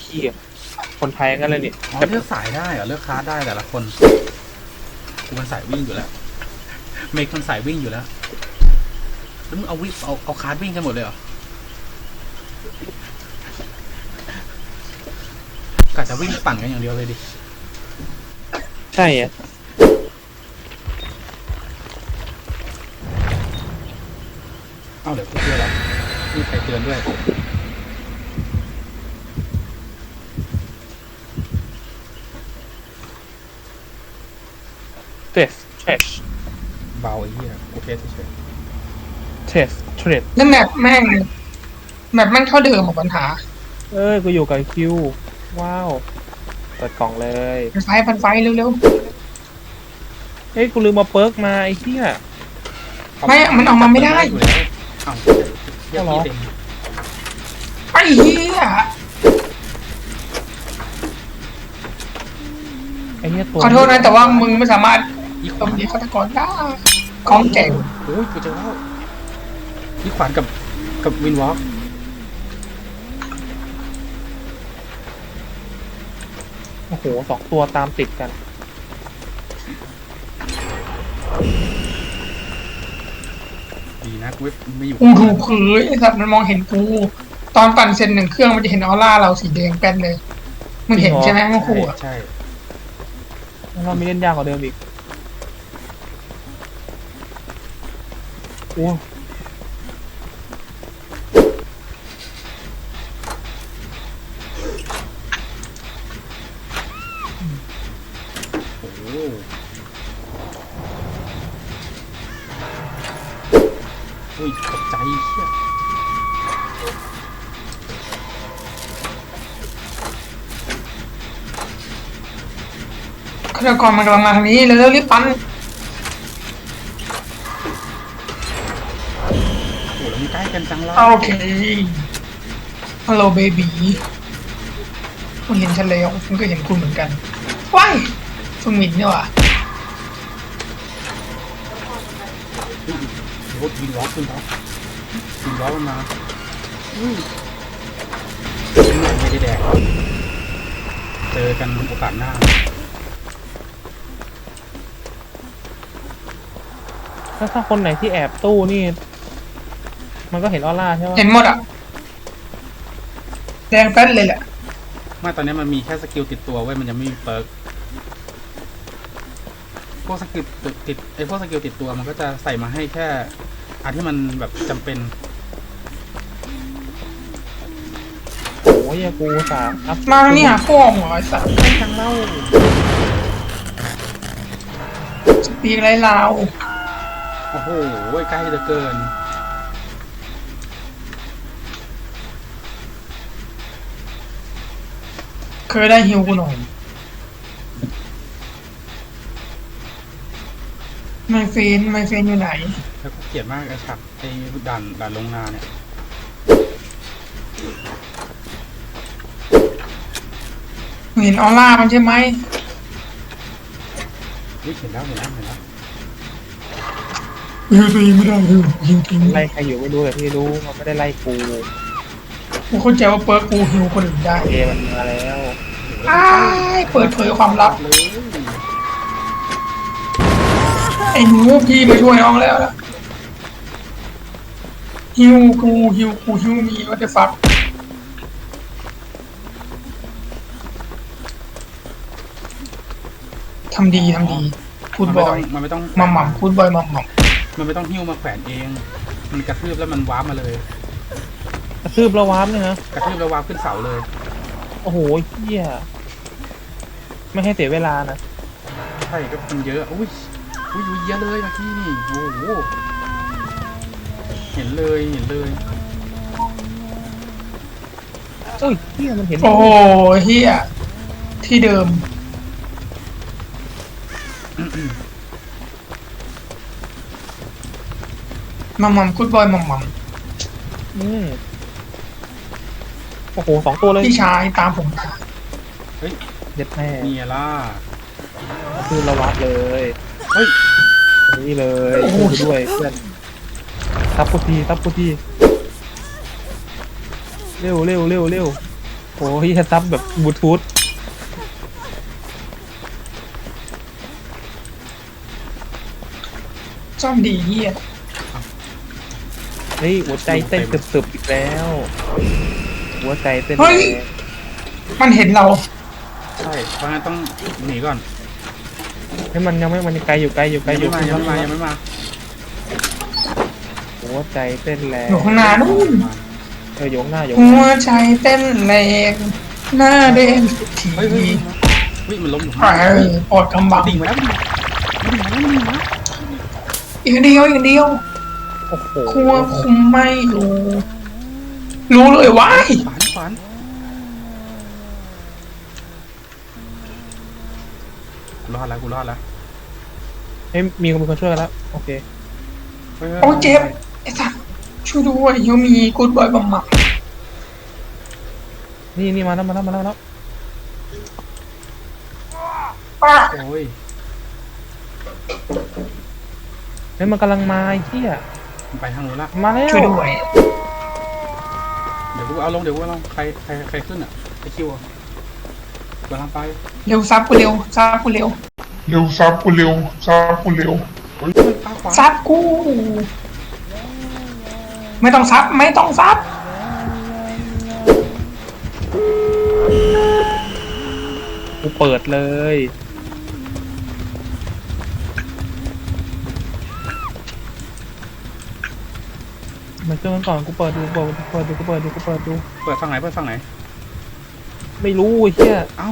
เขี้ยคนไทยงั้นเลยนี่อ๋อเลือกสายได้เหรอเลือกคลาสได้แต่ละคนกูมันสายวิ่งอยู่แล้ว เมกมันสายวิ่งอยู่แล้วแล้วมึงเอาวิ่งเอาเอาคลาสวิ่งกันหมดเลยเหรอกะจะวิ่งปั่นกันอย่างเดียวเลยดิใช่อะเอาเดี๋ยวกูเตือนแล้วมีใครเตือนด้วย เทสเทสเบาไอ้เหี้ยกูเทสเฉยเทสเทรดแล้วแมปแม่งแมปแม่งเท่าเดิมหมดปัญหาเอ้ย กูอยู่กับคิว ว้าว เปิดกล่องเลยพันไฟพันไฟเร็วเฮ้ย กูลืมมาเปิร์กมาไอ้เหี้ย ๆไม่มันเอามาไม่ได้อยู่แล้วเอ้าเหี้ยเอาเหรอพี่เต็มๆไอ้เหี้ยไอ้เหี้ยตัวขอโทษนะแต่ว่ามึงไม่สามารถ อีขตวาบนดีฆาตกรได้ของแก่งโอ้ยกูเจอแล้วอีขวานกับกับวินวอล์กโอ้โหสองตัวตามติดกัน ดีนะกูไม่อยู่กูถูกเผยไอ้สัตว์มันมองเห็นกู ตอนปั่นเซนหนึ่งเครื่องมันจะเห็นออร่าเราสีแดงแป้นเลย มึงเห็นใช่ไหมเมื่อครู่อะใช่แล้วเรามีเล่นยากกว่าเดิมอีก โอ้โอ้โหเฮ้ยตกใจเชี่ยฆาตกรมันกำลังมาทางนี้เร็วๆรีบปั่น กล้กันจังเลยโอเค ฮัลโหลเบบีคุณเห็นฉันแล้วคุณก็เห็นคุณเหมือนกันว้ายคุณหมินเนี่ยว่ะเฮ้ยโอ้โหวินวอล์กวินวอล์กวินวอล์กมันมาอุ้ยไม่ได้แดกเจอกันโอกาสหน้าถ้าถ้าคนไหนที่แอบตู้นี่ มันก็เห็นออร่าใช่ไหมเห็นหมดอะ แดงแป้นเลยแหละ ไม่ตอนนี้มันมีแค่สกิลติดตัวไว้ยมันยังไม่มีเปิร์กพวกสกิลติดติดไอพวกสกิลติดตัวมันก็จะใส่มาให้แค่อันที่มันแบบจำเป็นโอ้ยกูสามอัพมานี่หาพ่อหมอไอ้สัตว์จังเล่าสปีกไรลาว โอ้โหใกล้เหลือเกิน เคยได้ฮิวกูหน่อยไมเฟนไมเฟนอยู่ไหน แล้วก็เกลียดมากไอ้ฉากไอ้ด่านด่านโรงงานเนี่ย เห็นออร่ามันใช่ไหมวิเห็นแล้วเห็นแล้วเห็นแล้วฮิวตัวเองไม่ได้ฮิวฮิวตัวเองไม่ไล่ได้ใครอยู่ไม่รู้แต่พี่รู้มันไม่ได้ไล่กูกูเข้าใจว่าเปิร์กกูฮิวคนอื่นได้ เอมันมาแล้ว อ้ายเปิดเผยความลับเลยไอ้หนูพี่มาช่วยน้องแล้วล่ะฮิวกูฮิวกูฮิวมีวัตถุฟักทำดีทำดี พูดมันบ่ไม่อต้อยงมันไม่ต้องมัมมัมพูดบ่อยมัมมัมมันไม่ต้องหิ้วมาแขวนเอง มันกระทืบแล้วมันว้าร์ปมาเลยกระทืบระวามเนี่ยนะกระทืบแล้วว้าร์ปขึ้นเสาเลย โอ้โหเหี้ย ไม่ให้เสียเวลานะใช่ก็มันเยอะอุ้ยอุ้ย อุ้ยเยอะเลยเมื่อกี้นี่ โอ้โห เห็นเลย เห็นเลยโอ้ยเหี้ยมันเห็นโอ้โหเฮียที่เดิม มัมมัมพูดบ่อยมัมมัมอืมโอ้โหสองตัวเลยพี่ชายตามผมมาเฮ้ย เย็ดแม่นี่ล่ะกระทืบระวัดเลยเฮ้ยนี่เลยช่วยกูด้วยเพื่อนทับกูทีทับกูทีเร็วเร็วเร็วเร็วโอ้ยซับแบบบลูทูธชอบดีเฮียเฮ้ยหัวใจเต้นตึบๆอีกแล้ว หัวใจเต้นเฮ้ยแรงมันเห็นเรา ใช่เพราะงั้นต้องหนีก่อนให้มันยังไม่มันยังไกลอยู่ไกลอยู่ไกลยังอไม่ยู่มายังไม่มายังไม่มาหัวใจเต้นแรงอยู่ข้างหน้านู่นเออโยงหน้าโยงหัวใจเต้นแรงหน้าเด้งทีเฮ้ยเฮ้ยเฮ้ยมันล้มอยู่เออปอดกำบังดิ่งมาแล้วดิ่งมาแล้วดิ่งมาแล้วดิ่งมาแล้วอีกเดียวอีกเดียวโอ้โหควบคุมไม่อยู่รู้เลยว้ายขวานขวาน กูรอดแล้วกูรอดแล้วเฮ้ยมีคนมีคนช่วยกันแล้ว โอเค ฮ้ยฮ้ยโอ้เจ็บไอ้สัสช่วยด้วยยังมีกูดบอยบำบัดนี่นี่มาแล้วมาแล้วมาแล้วมาแล้วป้าโอ้ยเฮ้ยมันกำลังมาไอ้เหี้ยมันไปทางนู้นละมาแล้วช่วยด้วยเดี๋ยวกูเอาลงเดี๋ยวกูเอาลงใครใครใครขึ้นอะไอคิวอะ กำลังไปเร็วซับกูเร็วซับกูเร็วเร็วซับกูเร็วซับกูเร็วเฮ้ยมันปาขวาซับกู ไม่ต้องซับไม่ต้องซับกูเปิดเลยมาช่วยกันก่อนกูเปิดดูกูเปิดดูกูเปิดดูกูเปิดดูกูเปิดดู เปิดฝั่งไหนเปิดฝั่งไหน ไม่รู้ไอ้เหี้ยเอ้า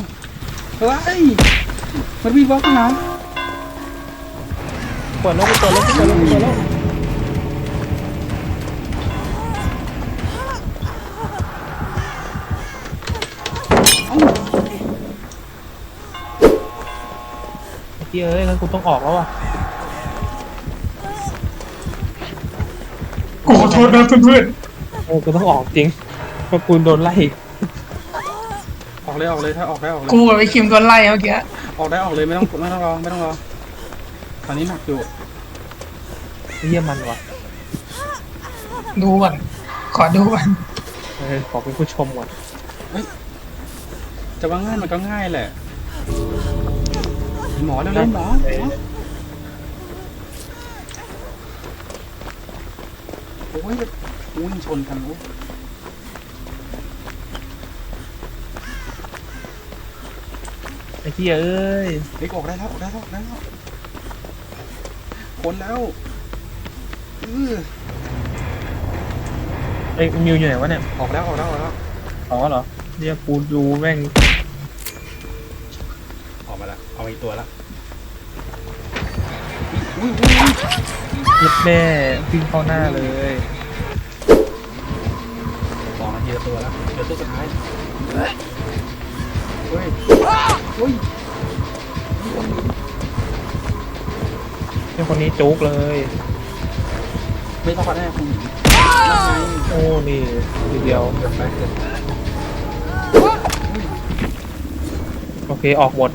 เฮ้ยมันวิ่งบล็อกนะเปิดแล้วกูเปิดแล้วกูเปิดแล้วกูเปิดแล้วไอ้เหี้ยเอ้ยงั้นกูต้องออกแล้วว่ะกูขอโทษนะเพื่อนเออกูต้องออกจริงเพราะกูโดนไล่ ออกเลยออกเลยถ้าออกได้ออกเลๆยกูกับไอ้คิมโดนไล่เมื่อกี้ออกได้ออกเลยไม่ต้องไม่ต้องรอไม่ต้องรอตอนนี้หนักอยู่ไอ้เหี้ยมันว่ะดูก่อนขอดูก่อนเออขอเป็นผู้ชมก่อนจะว่าง่ายมันก็ง่ายแหละหมอเร็วๆหมอหมอโอ้ยวิ่งชนกันโอ้ย ไอ้ เหี้ยเอ้ยเด็กออกได้แล้วออกได้แล้วออกได้แล้วคนแล้วอือไอ้มิวอยู่ไหนวะเนี่ยออกแล้วออกแล้วออกแล้วอ๋อเหรอเนี่ยกูดูแม่งออกมาแล้วเอาอีกตัวแล้วอุ้ยอุ้ยอุ้ยยิบแม่วิ่งเข้าหน้าเลยสองนาทีละตัวแล้วเดี๋ยวตัวสุดท้ายเฮ้ย เฮ้ยเป็นคนนี้จุกเลย ไม่ต้องแน่คุณหญิงโอ้นี่ทีเดียว เกิดไปเกิดโอเคออกหมด